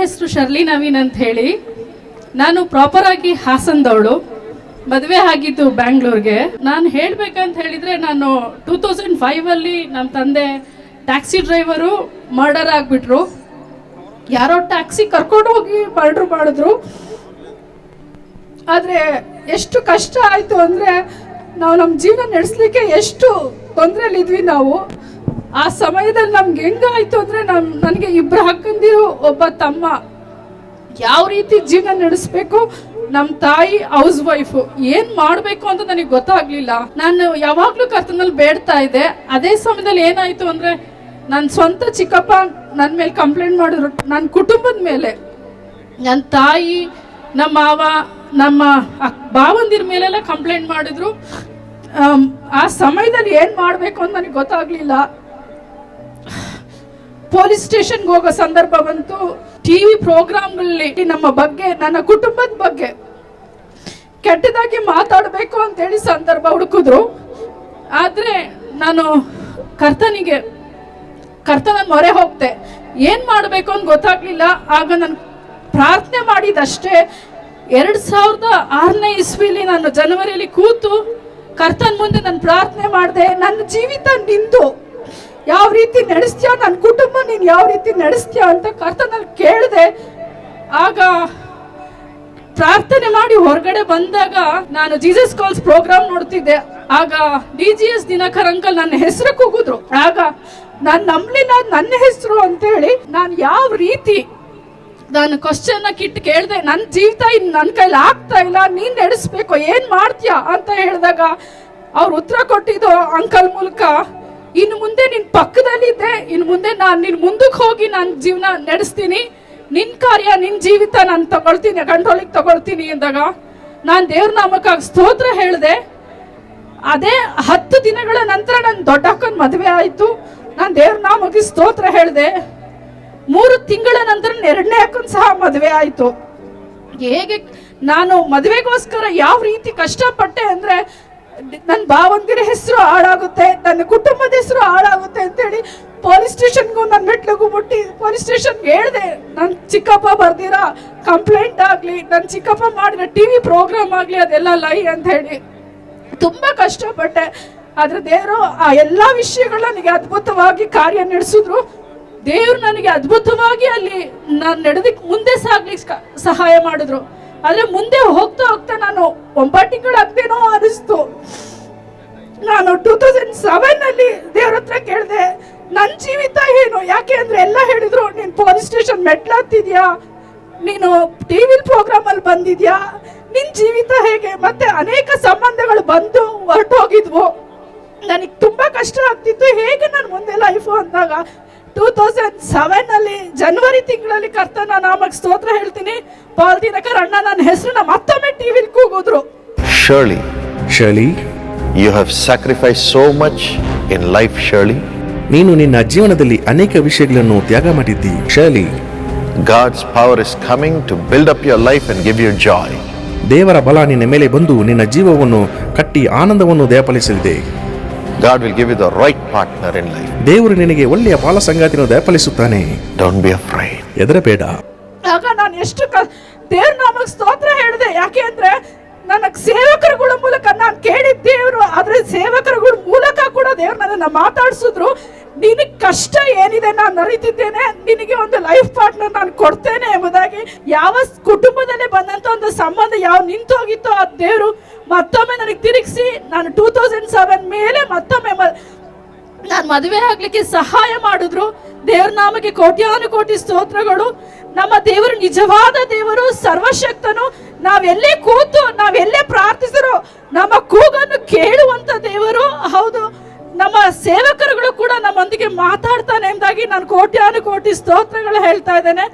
ಹೆಸರು ಶರ್ಲಿ ನವೀನ್ ಅಂತ ಹೇಳಿ. ನಾನು ಪ್ರಾಪರ್ ಆಗಿ ಹಾಸನದವಳು. ಮದುವೆ ಆಗಿದ್ದು ಬ್ಯಾಂಗ್ಳೂರ್ಗೆ. ನಾನು ಹೇಳ್ಬೇಕಂತ ಹೇಳಿದ್ರೆ ನಾನು ಟೂ ತೌಸಂಡ್ ಫೈವ್ ಅಲ್ಲಿ ನಮ್ಮ ತಂದೆ ಟ್ಯಾಕ್ಸಿ ಡ್ರೈವರು ಮರ್ಡರ್ ಆಗಿಬಿಟ್ರು. ಯಾರೋ ಟ್ಯಾಕ್ಸಿ ಕರ್ಕೊಂಡು ಹೋಗಿ ಮರ್ಡರ್ ಮಾಡಿದ್ರು. ಆದರೆ ಎಷ್ಟು ಕಷ್ಟ ಆಯಿತು ಅಂದರೆ ನಾವು ನಮ್ಮ ಜೀವನ ನಡೆಸಲಿಕ್ಕೆ ಎಷ್ಟು ತೊಂದರೆಲಿದ್ವಿ ನಾವು. ಆ ಸಮಯದಲ್ಲಿ ನಮ್ಗೆ ಹೆಂಗಾಯ್ತು ಅಂದ್ರೆ ನಮ್, ನನಗೆ ಇಬ್ರು ಹಾಕಂದಿರು ಒಬ್ಬ ತಮ್ಮ. ಯಾವ ರೀತಿ ಜೀವನ ನಡೆಸಬೇಕು? ನಮ್ಮ ತಾಯಿ ಹೌಸ್ ವೈಫ್ ಏನು ಮಾಡಬೇಕು ಅಂತ ನನಗೆ ಗೊತ್ತಾಗ್ಲಿಲ್ಲ. ನಾನು ಯಾವಾಗಲೂ ಕರ್ತನಲ್ಲಿ ಬೇಡ್ತಾ ಇದ್ದೆ. ಅದೇ ಸಮಯದಲ್ಲಿ ಏನಾಯ್ತು ಅಂದ್ರೆ ನನ್ನ ಸ್ವಂತ ಚಿಕ್ಕಪ್ಪ ನನ್ನ ಮೇಲೆ ಕಂಪ್ಲೇಂಟ್ ಮಾಡಿದ್ರು. ನನ್ನ ಕುಟುಂಬದ ಮೇಲೆ. ನನ್ನ ತಾಯಿ ನಮ್ಮ ಮಾವ, ನಮ್ಮ ಬಾವಂದಿರ ಮೇಲೆಲ್ಲ ಕಂಪ್ಲೇಂಟ್ ಮಾಡಿದ್ರು. ಆ ಸಮಯದಲ್ಲಿ ಏನು ಮಾಡಬೇಕು ಅಂತ ನನಗೆ ಗೊತ್ತಾಗ್ಲಿಲ್ಲ. ಪೊಲೀಸ್ ಸ್ಟೇಷನ್ಗೆ ಹೋಗೋ ಸಂದರ್ಭ ಬಂತು. ಟಿವಿ ಪ್ರೋಗ್ರಾಮ್ಗಳಲ್ಲಿ ನಮ್ಮ ಬಗ್ಗೆ, ನನ್ನ ಕುಟುಂಬದ ಬಗ್ಗೆ ಕೆಟ್ಟದಾಗಿ ಮಾತಾಡಬೇಕು ಅಂತೇಳಿ ಸಂದರ್ಭ ಹುಡುಕಿದ್ರು. ಆದರೆ ನಾನು ಕರ್ತನಿಗೆ, ಕರ್ತನ ಮೊರೆ ಹೋಗ್ತೆ. ಏನು ಮಾಡಬೇಕು ಅಂತ ಗೊತ್ತಾಗ್ಲಿಲ್ಲ. ಆಗ ನಾನು ಪ್ರಾರ್ಥನೆ ಮಾಡಿದಷ್ಟೇ ಎರಡು ಸಾವಿರದ ಆರನೇ ಇಸ್ವಿಲಿ ನಾನು ಜನವರಿಯಲ್ಲಿ ಕೂತು ಕರ್ತನ ಮುಂದೆ ನಾನು ಪ್ರಾರ್ಥನೆ ಮಾಡಿದೆ. ನನ್ನ ಜೀವಿತ ನಿಂದು ಯಾವ ರೀತಿ ನಡೆಸ್ತೀಯ? ನನ್ನ ಕುಟುಂಬ ನೀನು ಯಾವ ರೀತಿ ನಡೆಸ್ತೀಯ ಅಂತ ಕರ್ತನಲ್ಲಿ ಕೇಳಿದೆ. ಆಗ ಪ್ರಾರ್ಥನೆ ಮಾಡಿ ಹೊರಗಡೆ ಬಂದಾಗ ನಾನು ಜೀಸಸ್ ಕಾಲ್ಸ್ ಪ್ರೋಗ್ರಾಮ್ ನೋಡ್ತಿದ್ದೆ. ಆಗ D G S Dinakar uncle ನನ್ನ ಹೆಸರು ಕೂಗಿದ್ರು. ಆಗ ನಾನು ನಂಬಲಿಲ್ಲ, ನನ್ನ ಹೆಸರು ಅಂತೇಳಿ ನಾನು ಯಾವ ರೀತಿ ನಾನು ಕ್ವಶನ್ ಕಿಟ್ಟು ಕೇಳಿದೆ. ನನ್ನ ಜೀವಿತ ಇನ್ನು ನನ್ನ ಕೈಲಿ ಆಗ್ತಾ ಇಲ್ಲ, ನೀನ್ ನಡೆಸ್ಬೇಕು, ಏನ್ ಮಾಡ್ತೀಯ? ಅಂತ ಹೇಳಿದಾಗ ಅವ್ರು ಉತ್ತರ ಕೊಟ್ಟಿದ್ದು ಅಂಕಲ್ ಮೂಲಕ ಇನ್ನು ಮುಂದೆ ನಿನ್ ಪಕ್ಕದಲ್ಲಿದ್ದೆ, ಇನ್ನು ಮುಂದೆ ನಾನು ನಿನ್ ಮುಂದಕ್ಕೆ ಹೋಗಿ ನಾನು ಜೀವನ ನಡೆಸ್ತೀನಿ. ನಿನ್ ಕಾರ್ಯ, ನಿನ್ ಜೀವಿತ ನಾನು ತಗೊಳ್ತೀನಿ ಕಂಟ್ರೋಲಿಗೆ ತಗೊಳ್ತೀನಿ ಅಂದಾಗ ನಾನು ದೇವ್ರ ನಾಮಕ್ಕಾಗಿ ಸ್ತೋತ್ರ ಹೇಳಿದೆ. ಅದೇ ಹತ್ತು ದಿನಗಳ ನಂತರ ನನ್ನ ದೊಡ್ಡಕ್ಕನ ಮದುವೆ ಆಯಿತು. ನಾನು ದೇವ್ರ ನಾಮಕ್ಕೆ ಸ್ತೋತ್ರ ಹೇಳಿದೆ. ಮೂರು ತಿಂಗಳ ನಂತರ ಎರಡನೇ ಅಕ್ಕನ ಸಹ ಮದುವೆ ಆಯಿತು. ಹೇಗೆ ನಾನು ಮದುವೆಗೋಸ್ಕರ ಯಾವ ರೀತಿ ಕಷ್ಟಪಟ್ಟೆ ಅಂದ್ರೆ ನನ್ನ ಭಾವಂದಿರ ಹೆಸರು ಹಾಳಾಗುತ್ತೆ, ನನ್ನ ಕುಟುಂಬದ ಹೆಸರು ಹಾಳಾಗುತ್ತೆ ಅಂತೇಳಿ ಪೊಲೀಸ್ ಸ್ಟೇಷನ್ಗೂ ನನ್ನ ಮೆಟ್ಲಿಗೂ ಮುಟ್ಟಿ, ಪೊಲೀಸ್ ಸ್ಟೇಷನ್ಗೆ ಹೇಳಿದೆ ನನ್ನ ಚಿಕ್ಕಪ್ಪ ಬರ್ದಿರಾ, ಕಂಪ್ಲೇಂಟ್ ಆಗಲಿ ನನ್ನ ಚಿಕ್ಕಪ್ಪ ಮಾಡಿದ ಟಿ ವಿ ಪ್ರೋಗ್ರಾಮ್ ಆಗಲಿ, ಅದೆಲ್ಲ ಲೈ ಅಂತ ಹೇಳಿ ತುಂಬಾ ಕಷ್ಟಪಟ್ಟೆ. ಆದರೆ ದೇವರು ಆ ಎಲ್ಲಾ ವಿಷಯಗಳನ್ನ ನನಗೆ ಅದ್ಭುತವಾಗಿ ಕಾರ್ಯ ನಡೆಸಿದ್ರು. ದೇವ್ರು ನನಗೆ ಅದ್ಭುತವಾಗಿ ಅಲ್ಲಿ ನಾನು ನಡೆದಕ್ಕೆ ಮುಂದೆ ಸಾಗ್ಲಿಕ್ಕೆ ಸಹಾಯ ಮಾಡಿದ್ರು. ಆದ್ರೆ ಮುಂದೆ ಹೋಗ್ತಾ ಹೋಗ್ತಾ ನಾನು ಒಂಬತ್ತು ತಿಂಗಳಾಗ್ತೇನೋ ಅನಿಸ್ತು ನಾನು ಟೂ ತೌಸಂಡ್ ಸೆವೆನ್ ಅಲ್ಲಿ ದೇವ್ರ ಹತ್ರ ಕೇಳಿದೆ ನನ್ನ ಜೀವಿತ ಏನು? ಯಾಕೆ ಅಂದ್ರೆ ಎಲ್ಲ ಹೇಳಿದ್ರು, ನೀನು ಪೊಲೀಸ್ ಸ್ಟೇಷನ್ ಮೆಟ್ಲಾಗ್ತಿದ್ಯಾ ನೀನು ಟಿ ವಿ ಪ್ರೋಗ್ರಾಮ್ ಅಲ್ಲಿ ಬಂದಿದ್ಯಾ? ನಿನ್ ಜೀವಿತ ಹೇಗೆ? ಮತ್ತೆ ಅನೇಕ ಸಂಬಂಧಗಳು ಬಂದು ಹೊರಟೋಗಿದ್ವು. ನನಗೆ ತುಂಬಾ ಕಷ್ಟ ಆಗ್ತಿತ್ತು. ಹೇಗೆ ನಾನು ಮುಂದೆ ಲೈಫು ಅಂದಾಗ ಟೂ ತೌಸಂಡ್ ಸೆವೆನ್ ಅಲ್ಲಿ ಜನವರಿ ತಿಂಗಳಲ್ಲಿ ಕರ್ತನ ನಾಮಕ್ ಸ್ತೋತ್ರ ಹೇಳ್ತೀನಿ. ಪಾಲ್ ದಿನಕರ್ ಅಣ್ಣ ನನ್ನ ಹೆಸರನ್ನ ಮತ್ತೊಮ್ಮೆ ಟಿವಿಲಿ ಕೂಗಿದ್ರು. Shirley Shirley you have sacrifice so much in life Shirley ನೀನು ನಿನ್ನ ಜೀವನದಲ್ಲಿ ಅನೇಕ ವಿಷಯಗಳನ್ನು ತ್ಯಾಗ ಮಾಡಿದ್ದಿ Shirley God's power is coming to build up your life and give you joy ದೇವರ ಬಲ ನಿನ್ನ ಮೇಲೆ ಬಂದು ನಿನ್ನ ಜೀವವನ್ನು ಕಟ್ಟಿ ಆನಂದವನ್ನು ದಯಪಾಲಿಸಲಿದೆ. God will give you the right partner in life. ದೇವರು ನಿನಗೆ ಒಳ್ಳೆಯ ಬಾಲ ಸಂಗಾತಿಯನ್ನು ದಯಪಾಲಿಸುತ್ತಾನೆ Don't be afraid. ಬೇಡ ಆಗ ನಾನು ಎಷ್ಟು ಕ ದೇವ್ರ ನಾಮಕ್ಕೆ ಸ್ತೋತ್ರ ಹೇಳಿದೆ ಯಾಕೆ ಅಂದ್ರೆ ನನಗ್ ಸೇವಕರುಗಳ ಮೂಲಕ ನಾನು ಕೇಳಿದ ದೇವರು ಆದ್ರೆ ಸೇವಕರುಗಳು ದೇವ್ರು ನನ್ನ ಮಾತಾಡ್ಸಿದ್ರು, ನಿನಗ್ ಕಷ್ಟ ಏನಿದೆ ನಾನು ನರಿತಿದ್ದೇನೆ ನಿನಗೆ ಒಂದು ಲೈಫ್ ಪಾರ್ಟ್ನರ್ ನಾನು ಕೊಡ್ತೇನೆ ಎಂಬುದಾಗಿ ಯಾವ ಕುಟುಂಬದಲ್ಲೇ ಬಂದಂತ ಒಂದು ಸಂಬಂಧ ಯಾವ ನಿಂತೋಗಿತ್ತೋ ಆ ದೇವರು ಮತ್ತೊಮ್ಮೆ ನನಗೆ ತಿರುಗಿಸಿ, ನಾನು ಟೂ ತೌಸಂಡ್ ಸೆವೆನ್ ಮೇಲೆ ಮತ್ತೊಮ್ಮೆ ನಾನು ಮದುವೆ ಆಗ್ಲಿಕ್ಕೆ ಸಹಾಯ ಮಾಡಿದ್ರು. ದೇವ್ರ ನಾಮಕ್ಕೆ ಕೋಟ್ಯಾನು ಕೋಟಿ ಸ್ತೋತ್ರಗಳು. ನಮ್ಮ ದೇವರು ನಿಜವಾದ ದೇವರು, ಸರ್ವಶಕ್ತನು. ನಾವೆಲ್ಲೇ ಕೂತು ನಾವೆಲ್ಲೇ ನಾನು ಕೋಟ್ಯಾನು ಕೋಟಿ ಸ್ತೋತ್ರಗಳು ಹೇಳ್ತಾ ಇದ್ದೇನೆ.